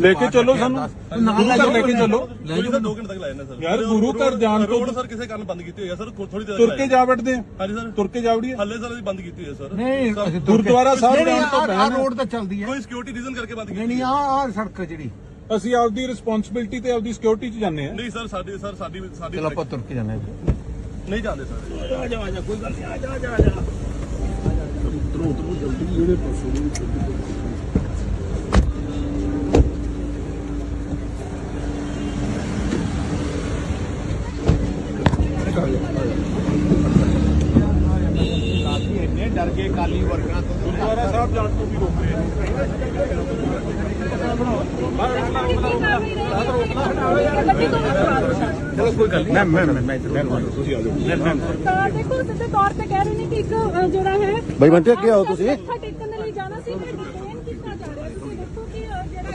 ਲੈ ਕੇ ਚੱਲੋ ਸਾਨੂੰ। ਗੁਰੂ ਘਰ ਲੈ ਕੇ ਚੱਲੋ। ਲੈ ਕੋਈ ਜਾਓ 2 ਘੰਟੇ ਤੱਕ ਲਾਇਆ ਨੇ ਸਰ। ਯਾਰ, ਗੁਰੂ ਘਰ ਜਾਣ ਤੋਂ- ਰੋਡ ਸਰ ਕਿਸੇ ਕਾਰਨ ਬੰਦ ਕੀਤੀ ਹੋਈ ਹੈ ਸਰ? ਥੋੜੀ ਦੇਰ ਤੁਰ ਕੇ ਜਾ ਵੜਦੇ ਆ। ਹਾਂਜੀ ਸਰ। ਤੁਰ ਕੇ ਜਾ ਵੜੀਏ। ਹੱਲੇ ਸਰ ਅਸੀਂ ਬੰਦ ਕੀਤੀ ਹੋਈ ਹੈ ਸਰ। ਨਹੀਂ ਤੁਰ ਗੁਰਦੁਆਰਾ ਸਾਹਿਬ ਨਹੀਂ, ਨਹੀਂ, ਜਾਣ ਤੋਂ ਪਹਿਲਾਂ- ਰੋਡ ਤਾਂ ਚੱਲਦੀ ਹੈ ਕੋਈ ਸਿਕਿਉਰਿਟੀ ਰੀਜ਼ਨ ਕਰਕੇ ਬੰਦ ਕੀਤੀ ਨਹੀਂ ਨਹੀਂ ਆਹ ਆਹ ਸੜਕ ਜਿਹੜੀ। ਅਸੀਂ ਆਪਦੀ ਰਿਸਪੌਂਸਿਬਿਲਟੀ ਤੇ ਆਪਦੀ ਸਿਕਿਉਰਿਟੀ 'ਚ ਜਾਂਦੇ ਆ। ਨਹੀਂ ਸਰ ਸਾਡੀ ਸਰ ਸਾਡੀ ਸਾਡੀ ਚਲੋ ਆਪਾਂ ਤੁਰ ਕੇ ਜਾਣਾ ਹੈ ਨਹੀਂ ਜਾਂਦੇ ਸਰ। ਇੰਨੇ ਡਰ ਗਏ ਕਾਲੀ ਵਰਕਰਾਂ ਤੋਂ ਗੁਰਦੁਆਰਾ ਸਾਹਿਬ ਜਾਣ ਤੋਂ ਵੀ ਰੋਕ ਰਹੇ ਆ ਚਲੋ ਕੋਈ ਗੱਲ ਨਹੀਂ। ਮੈਂ ਮੈਂ ਮੈਂ ਤੁਸੀਂ ਆ ਜਾਓ। ਤਾਂ ਦੇਖੋ ਸਿੱਧੇ ਤੌਰ ਤੇ ਕਹਿ ਰਹੇ ਨੇ ਕਿ ਇੱਕ ਜਿਹੜਾ ਹੈ ਬਈ ਬੰਟੇ, ਅੱਗੇ ਆਓ ਤੁਸੀਂ। ਮੱਥਾ ਟੇਕਣ ਦੇ ਲਈ ਜਾਣਾ ਸੀ ਫਿਰ ਡਿਟੇਨ ਕੀਤਾ ਜਾ ਰਿਹਾ ਤੁਸੀਂ ਦੇਖੋ ਕਿ ਅ, ਜਿਹੜਾ ਸਰ ਪਲੀਜ਼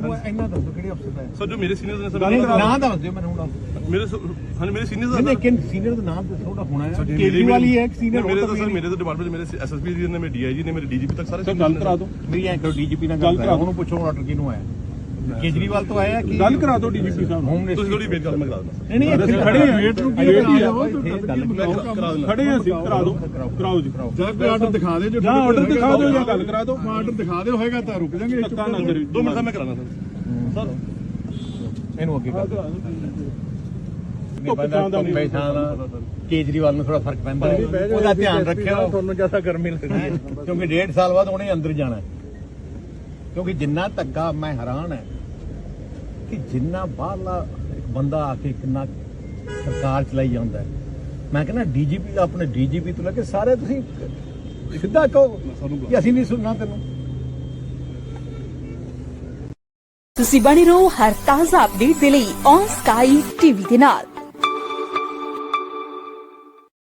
ਮੈਨੂੰ ਇੰਨਾ ਦੱਸੋ ਕਿਹੜੇ ਅਫਸਰ ਦਾ ਹੈ? ਸਰ ਜੋ ਮੇਰੇ ਸੀਨੀਅਰਸ ਨੇ ਨਹੀਂ ਸਰ ਨਾਂ ਦੱਸ ਦਿਓ ਮੈਨੂੰ ਹੁਣ ਮੇਰੇ ਹਾਂ ਮੇਰੇ ਸੀਨੀਅਰਸ ਨਹੀਂ ਦਾ ਲੇਕਿਨ ਸੀਨੀਅਰ ਦਾ ਨਾਮ ਦੱਸੋ ਉਹਦਾ ਹੋਣਾ ਹੈ। ਕੇਜਰੀਵਾਲ ਹੀ ਹੈ ਇੱਕ ਸੀਨੀਅਰ ਮੇਰੇ ਤਾਂ ਸਰ ਮੇਰੇ ਤਾਂ ਡਿਪਾਰਟਮੈਂਟ ਮੇਰੇ ਐਸਐਸਪੀ ਜੀ ਨੇ ਮੇਰੇ ਡੀਆਈਜੀ ਨੇ ਮੇਰੇ ਡੀਜੀਪੀ ਤੱਕ ਸਾਰੇ ਸਰ ਗੱਲ ਕਰਾ ਦਿਓ। ਮੇਰੀ ਐਂ ਕਰੋ ਡੀਜੀਪੀ ਨਾਲ ਗੱਲ ਕਰਾ। ਉਹਨੂੰ ਪੁੱਛੋ ਆਰਡਰ ਕਿਹਨੂੰ ਆਇਆ। ਕੇਜਰੀਵਾਲ ਤੋਂ ਆਇਆ ਕਿ ਗੱਲ ਕਰਾ ਦਿਓ ਡੀਜੀਪੀ ਸਾਹਿਬ ਨੂੰ ਤੁਸੀਂ ਥੋੜੀ ਕਰ ਮੈਂ ਕਰਾ ਦਿੰਦਾ ਨਹੀਂ ਨਹੀਂ ਅਸੀਂ ਖੜੇ ਹਾਂ। ਵੇਟ ਨੂੰ ਕੀ ਆ, ਕਰਾ- ਦਿੰਦਾ। ਖੜੇ ਹਾਂ ਅਸੀਂ ਕਰਾ ਦਿਓ। ਕਰਾਓ ਜੀ। ਜਾਂ ਕੋਈ ਆਰਡਰ ਦਿਖਾ ਦੇ ਜੋ ਜਾਂ ਆਰਡਰ ਦਿਖਾ ਦਿਓ ਜਾਂ ਗੱਲ ਕਰਾ ਦਿਓ। ਆਰਡਰ ਦਿਖਾ ਦਿਓ ਹੋਏਗਾ ਤਾਂ ਰੁਕ ਜਾਾਂਗੇ ਧੱਕਾ ਨਾ ਕਰਿਓ ਦੋ ਮਿੰਟ ਦਾ ਮੈਂ ਕਰਾਣਾ ਸਰ। ਸਰ। ਇਹਨੂੰ ਅੱਗੇ ਕਰ ਦਿਓ। ਕੇਜਰੀਵਾਲ ਨੂੰ ਥੋੜਾ ਫ਼ਰਕ ਪੈਂਦਾ। ਉਹਦਾ ਧਿਆਨ ਰੱਖਿਓ। ਤੁਹਾਨੂੰ ਜ਼ਿਆਦਾ ਗਰਮੀ ਲੱਗਦੀ ਹੈ। ਕਿਉਂਕਿ ਡੇਢ ਸਾਲ ਬਾਅਦ ਉਹਨੇ ਅੰਦਰ ਜਾਣਾ। ਕਿਉਂਕਿ ਜਿੰਨਾ ਧੱਕਾ ਮੈਂ ਹੈਰਾਨ ਹੈ ਕਿ ਜਿੰਨਾ ਬਾਹਰਲਾ ਇੱਕ ਬੰਦਾ ਆ ਕੇ ਕਿੰਨਾ ਸਰਕਾਰ ਚਲਾਈ ਜਾਂਦਾ ਹੈ। ਮੈਂ ਕਹਿੰਦਾ ਡੀਜੀਪੀ ਦਾ ਆਪਣੇ ਡੀਜੀਪੀ ਤੋਂ ਲੈ ਕੇ ਸਾਰੇ ਤੁਸੀਂ ਸਿੱਧਾ ਕਹੋ ਕਿ ਅਸੀਂ ਨਹੀਂ ਸੁਣਨਾ ਤੈਨੂੰ। ਤੁਸੀਂ ਬਣੇ ਰਹੋ ਹਰ ਤਾਜ਼ਾ ਅਪਡੇਟ ਦੇ ਲਈ ਔਨ ਸਕਾਈ ਟੀਵੀ ਦੇ ਨਾਲ।